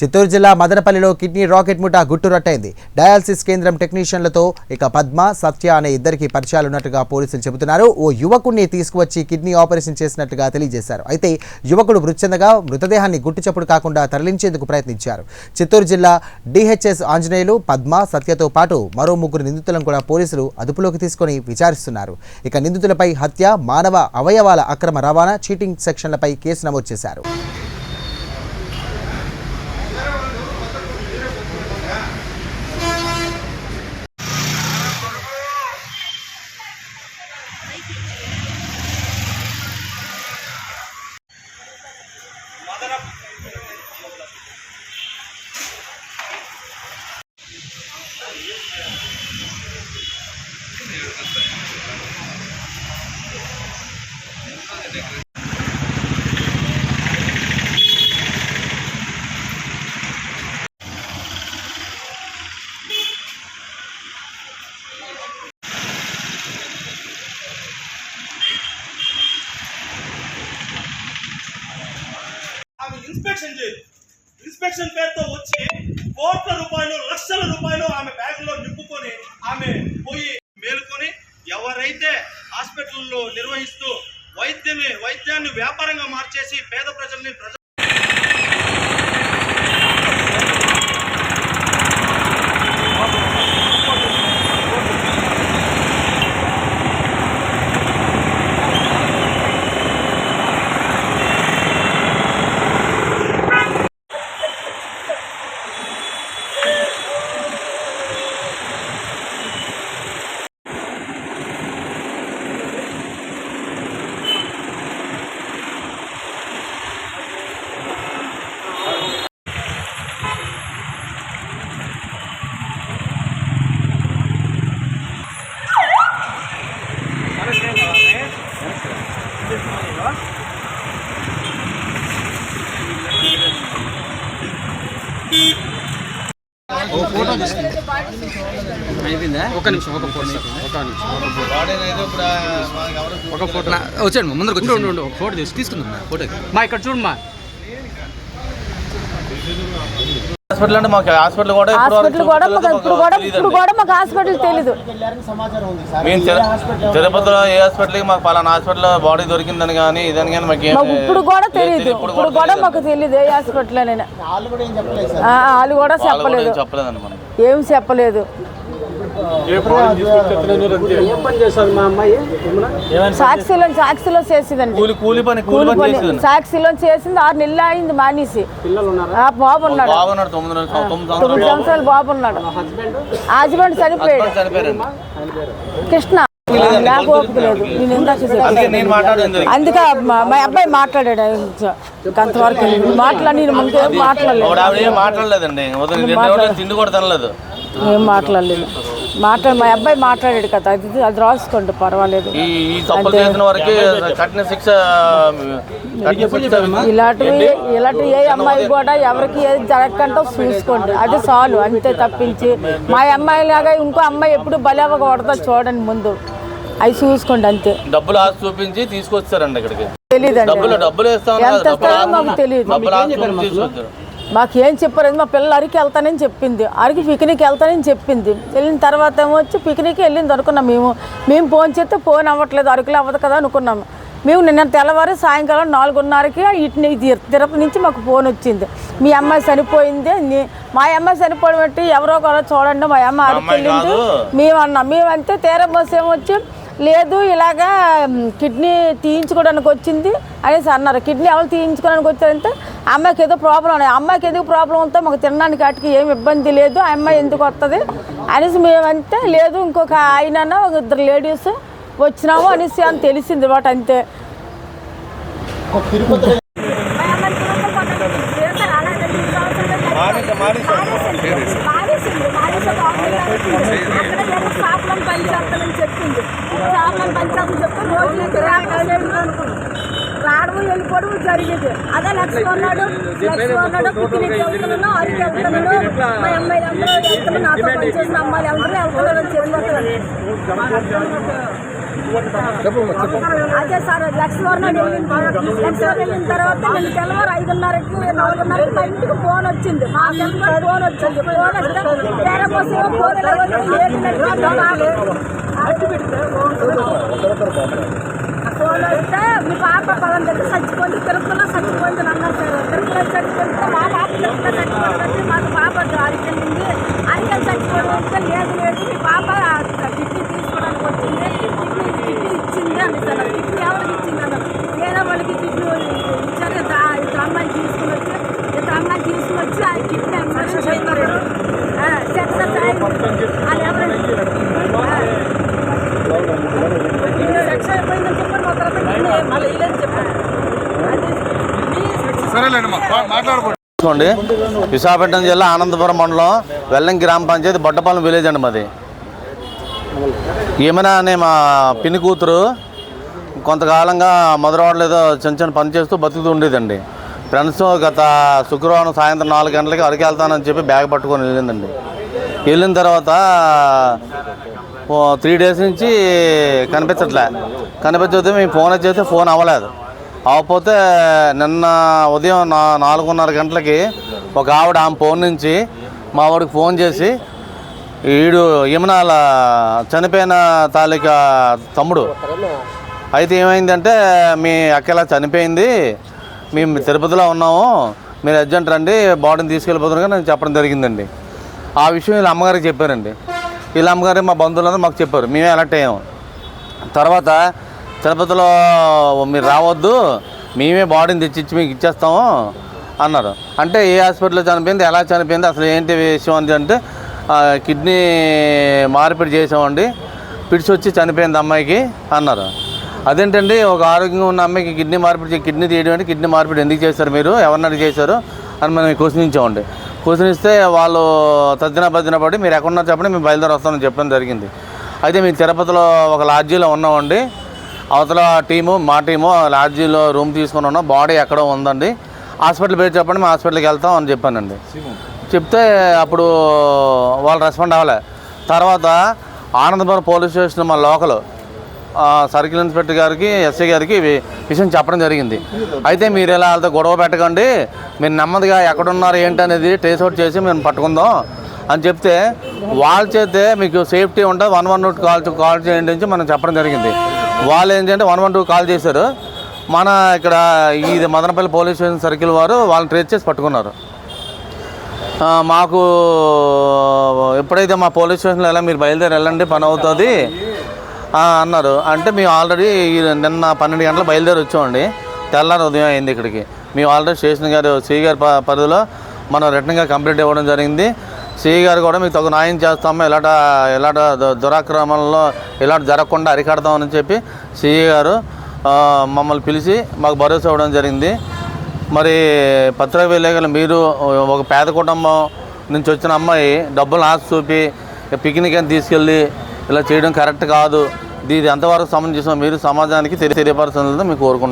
చిత్తూరు జిల్లా మదనపల్లిలో kidney racket ముఠా గుట్టురట్టయింది డయాలసిస్ కేంద్రం టెక్నీషియన్లతో ఇక పద్మ సత్య అనే ఇద్దరికి పరిచయాలు ఉన్నట్టుగా పోలీసులు చెబుతున్నారు. ఓ యువకుడిని తీసుకువచ్చి కిడ్నీ ఆపరేషన్ చేసినట్టుగా తెలియజేశారు. అయితే యువకుడు మృత్యందగా మృతదేహాన్ని మృతదేహాన్ని గుట్టుచప్పుడు కాకుండా తరలించేందుకు ప్రయత్నించారు. చిత్తూరు జిల్లా డిహెచ్ఎస్ ఆంజనేయులు పద్మ సత్యతో పాటు మరో ముగ్గురు నిందితులను కూడా పోలీసులు అదుపులోకి తీసుకొని విచారిస్తున్నారు. ఇక నిందితులపై హత్య మానవ అవయవాల అక్రమ రవాణా చీటింగ్ సెక్షన్లపై కేసు నమోదు చేశారు. ఇన్స్పెక్షన్ చేయదు ఇన్స్పెక్షన్ పేరుతో వచ్చి కోట్ల రూపాయలు లక్షల రూపాయలు ఆమె బ్యాగులో నింపుకొని ఆమె పోయి మేలుకొని ఎవరైతే హాస్పిటల్లో నిర్వహిస్తూ వైద్యని వైద్యాన్ని వ్యాపారంగా మార్చేసి పేద ప్రజల్ని ప్రజ ఒక నిమిషం ఒక ఫోటో ఒక నిమిషం. ఒక ఫోటో. నా- వచ్చాడు ముందరకు వచ్చి ఉండు, ఉండు, ఒక ఫోటో తీసి తీసుకుందాం మా ఫోటో మా ఇక్కడ చూడమ్మా హాస్పిటల్ అంటే మాకు హాస్పిటల్ కూడా ఇప్పుడు హాస్పిటల్ కూడా మాకు ఇప్పుడు కూడా ఇప్పుడు కూడా మాకు హాస్పిటల్ తెలీదు. మేము తిరు- తిరుపతిలో ఏ హాస్పిటల్కి మాకు పలానా హాస్పిటల్ బాడీ దొరికిందని కానీ ఇదని కానీ మాకు ఏం మాకు ఇప్పుడు కూడా తెలియదు. ఇప్పుడు కూడా మాకు తెలియదు ఏ హాస్పిటల్ అని. వాళ్ళు కూడా వాళ్ళు కూడా చెప్పలేదు. ఏం సాక్షిలో సాక్షిలో చేసిందండి. కూలి కూలి పని కూలి కూలి పని పని చేసేదండి. సాక్షిలో చేసింది ఆరు నెలలు అయింది మానేసి. ఆ బాబు ఉన్నాడు. తొమ్మిది సంవత్సరాలు బాబు ఉన్నాడు. హస్బెండ్? చనిపోయాడు. కృష్ణ నాకు ఓపిక లేదు. నేను ఇందాక చెప్పాను. అందుకే నేను మాట్లాడింది అందుకే మా మా అబ్బాయి మాట్లాడాడు. అంతవరకు మాట్లాడి నేను ముందు మాట్లాడలేదు. మాట్లాడలేదండి. తిండి కూడా తినలేదు. ఏం మాట్లాడలేదు. మాట్లాడి మా అబ్బాయి మాట్లాడాడు కదా అది అది రాసుకోండి పర్వాలేదు. ఈ ఈ తప్పులు చేసిన వరకు కఠిన శిక్ష కఠిన శిక్ష ఇలాంటివి ఇలాంటి ఏ అమ్మాయి కూడా ఎవరికి ఏది జరగకుండా చూసుకోండి. అది చాలు అంతే తప్పించి. మా అమ్మాయి లాగా ఇంకో అమ్మాయి ఎప్పుడు బలవకూడదో చూడండి ముందు. అవి చూసుకోండి అంతే. డబ్బులు ఆశ చూపించి తీసుకొచ్చారండి ఇక్కడికి. తెలియదండి డబ్బులు డబ్బులు ఇస్తాం ఎంత మాకు తెలియదు మాకేం చెప్పలేదు మా పిల్లలు అరికి వెళ్తానని చెప్పింది. అరికి పిక్నిక్ వెళ్తానని చెప్పింది. వెళ్ళిన తర్వాత ఏమో వచ్చి పిక్నిక్ వెళ్ళింది అనుకున్నాం మేము. మేము ఫోన్ చేస్తే ఫోన్ అవ్వట్లేదు అరకులు అవ్వదు కదా అనుకున్నాము మేము నిన్న తెల్లవారు సాయంకాలం నాలుగున్నరకి ఇటు తిరుపతి నుంచి మాకు ఫోన్ వచ్చింది. మీ అమ్మాయి చనిపోయింది మా అమ్మాయి చనిపోవడం బట్టి ఎవరో కూడా చూడండి మా అమ్మ అరకు అమ్మాయి వెళ్ళింది కాదు. మేము అన్నాం మేమంతే తీరం బస్ ఏమొచ్చి లేదు ఇలాగా కిడ్నీ తీయించుకోవడానికి వచ్చింది అనేసి అన్నారు. కిడ్నీ ఎవరు తీయించుకోవడానికి వచ్చారంటే అమ్మాయికి ఏదో ప్రాబ్లం ఉన్నాయి. అమ్మాయికి ఎందుకు ప్రాబ్లం ఉందో మాకు తినడానికి వాటికి ఏమి ఇబ్బంది లేదు ఆ అమ్మాయి ఎందుకు వస్తుంది అనేసి మేమంతే లేదు ఇంకొక ఆయన ఒక ఇద్దరు లేడీస్ వచ్చినాము అనేసి అని తెలిసింది వాటి అంతే మానేసింది మానేసి ఒక ఆఫీస్ అక్కడ ఏమో షాపులను పని చేస్తానని చెప్పింది షాపులను పని చేస్తామని చెప్తే రోజు ఇక్కడ వెళ్ళిపోవడం జరిగేది. అదే లక్ష్మి ఉన్నాడు. లక్ష్మి ఉన్నాడు. పిక్నిక్ వెళ్తున్నాను అరికి వెళ్తున్నాను మా అమ్మాయిలు అందరూ వెళ్తున్నాను నాతో పనిచేసిన అమ్మాయిలు అందరూ అని చెప్పి. అదే సార్ లక్ష్మీవరం వెళ్ళింది లక్ష్మీవరం వెళ్ళిన తర్వాత నేను తెల్లవారు ఐదున్నరకి నాలుగున్నరకి మా ఇంటికి ఫోన్ వచ్చింది. మా సెల్ఫోన్ ఫోన్ వచ్చింది. ఫోన్ వస్తే వేరే కోసం ఫోన్ ఎలా వస్తే మీ పాప పదం దగ్గర చచ్చిపోయింది తిరుపతిలో చచ్చిపోయింది అన్నారు సార్. తిరుపతిలో చచ్చిపోతే మా పాప తిరుపతిలో చచ్చిపోతుంది మాకు పాప అరికెళ్ళింది అరికెళ్ళి చచ్చిపోయింది లేదు లేదు మీ పాప కిడ్నీ తీసుకోవడానికి వచ్చింది కిడ్నీ కిడ్నీ ఇచ్చింది అని సార్ కిడ్నీ ఎవరికి ఇచ్చింది అన్నారు వేరే వాళ్ళకి కిడ్నీ ఇచ్చారు ఇద్దరు ఇద్దరు అమ్మాయిని తీసుకుని వచ్చి ఇద్దరు అమ్మాయిని తీసుకుని వచ్చి ఆ కిడ్నీ అమ్మాయిని చెప్పారు సక్సెస్ అయింది వాళ్ళు ఎవరైనా సక్సెస్ అయిపోయిందని చెప్పారు మా తర్వాత కిడ్నీ మళ్ళీ ఇల్లని చెప్పారు అది మీ చూసుకోండి. విశాఖపట్నం జిల్లా ఆనందపురం మండలం వెల్లం గ్రామ పంచాయతీ బొట్టపాలెం విలేజ్ అండి మాది. ఏమైనా అనే మా పిన్ని కూతురు కొంతకాలంగా మధురవాడలో ఏదో చిన్న చిన్న పని చేస్తూ బతుకుతూ ఉండేదండి. ఫ్రెండ్స్ గత శుక్రవారం సాయంత్రం నాలుగు గంటలకి అరకు వెళ్తానని చెప్పి బ్యాగ్ పట్టుకొని వెళ్ళిందండి. వెళ్ళిన తర్వాత త్రీ డేస్ నుంచి కనిపించట్లే. కనిపించకపోతే మేము ఫోన్ వచ్చేస్తే ఫోన్ అవ్వలేదు. అవపోతే నిన్న ఉదయం నా నాలుగున్నర గంటలకి ఒక ఆవిడ ఆమె ఫోన్ నుంచి మా వాడికి ఫోన్ చేసి ఈడు యమునాల చనిపోయిన తాలూకా తమ్ముడు. అయితే ఏమైందంటే మీ అక్క ఇలా చనిపోయింది మేము తిరుపతిలో ఉన్నాము మీరు అర్జెంట్ రండి బాడీని తీసుకెళ్ళిపోతున్నారు నేను చెప్పడం జరిగిందండి. ఆ విషయం వీళ్ళ అమ్మగారికి చెప్పారండి. వీళ్ళ అమ్మగారు మా బంధువులందరూ మాకు చెప్పారు మేమే అలర్ట్ అయ్యాము. తర్వాత తిరుపతిలో మీరు రావద్దు మేమే బాడీని తెచ్చిచ్చి మీకు ఇచ్చేస్తాము అన్నారు. అంటే ఏ హాస్పిటల్లో చనిపోయింది ఎలా చనిపోయింది అసలు ఏంటి విషయం అని అంటే కిడ్నీ మార్పిడి చేసామండి పిడిచి వచ్చి చనిపోయింది అమ్మాయికి అన్నారు. అదేంటండి ఒక ఆరోగ్యంగా ఉన్న అమ్మాయికి కిడ్నీ మార్పిడి కిడ్నీ తీయడం అంటే కిడ్నీ మార్పిడి ఎందుకు చేశారు మీరు? ఎవరిని అడిగి చేశారు? అని మనం క్వశ్చన్ ఇచ్చామండి క్వశ్చన్ ఇస్తే వాళ్ళు తద్దిన బద్దిన పడి మీరు ఎక్కడున్నారు చెప్పండి మేము బయలుదేరి వస్తామని చెప్పడం జరిగింది. అయితే మేము తిరుపతిలో ఒక లాడ్జీలో ఉన్నామండి. అవతల టీము మా టీము లాడ్జీలో రూమ్ తీసుకుని ఉన్నాం. బాడీ ఎక్కడో ఉందండి. హాస్పిటల్ పేరు చెప్పండి మేము హాస్పిటల్కి వెళ్తాం అని చెప్పానండి. చెప్తే అప్పుడు వాళ్ళు రెస్పాండ్ అవ్వలే. తర్వాత ఆనందపురం పోలీస్ స్టేషన్ మా లోకల్ సర్కిల్ ఇన్స్పెక్టర్ గారికి ఎస్ఐ గారికి విషయం చెప్పడం జరిగింది. అయితే మీరు ఇలా వాళ్ళతో గొడవ పెట్టకండి. మీరు నెమ్మదిగా ఎక్కడున్నారు ఏంటనేది ట్రేస్ అవుట్ చేసి మేము పట్టుకుందాం అని చెప్తే వాళ్ళ చేతే మీకు సేఫ్టీ ఉంటుంది. One one two call call చేయండి అని మనం చెప్పడం జరిగింది. వాళ్ళు ఏంటంటే వన్ వన్ టూ కాల్ చేశారు. మన ఇక్కడ ఇది మదనపల్లి పోలీస్ స్టేషన్ సర్కిల్ వారు వాళ్ళని ట్రేస్ చేసి పట్టుకున్నారు. మాకు ఎప్పుడైతే మా పోలీస్ స్టేషన్లో ఎలా మీరు బయలుదేరి వెళ్ళండి పని అవుతుంది అన్నారు. అంటే మేము ఆల్రెడీ నిన్న పన్నెండు గంటలు బయలుదేరి వచ్చామండి. తెల్లారి ఉదయం అయింది ఇక్కడికి. మేము ఆల్రెడీ స్టేషన్ గారు సిఈ గారి ప- పరిధిలో మనం రిటర్న్గా కంప్లీట్ ఇవ్వడం జరిగింది. సిఈ గారు కూడా మీకు తగు న్యాయం చేస్తాము ఇలాంటి ఇలాంటి దు- దురాక్రమణలో ఇలాంటి జరగకుండా అరికడతామని చెప్పి సిఈ గారు మమ్మల్ని పిలిచి మాకు భరోసా ఇవ్వడం జరిగింది. మరి పత్రిక విలేకరులు మీరు ఒక పేద కుటుంబం నుంచి వచ్చిన అమ్మాయి డబ్బులు ఆశ చూపి పిక్నిక్ అని తీసుకెళ్ళి ఇలా చేయడం కరెక్ట్ కాదు. ఇది ఎంతవరకు సంబంధించిన మీరు సమాజానికి తెలియ తెలియపరచాలని మీకు కోరుకుంటున్నాను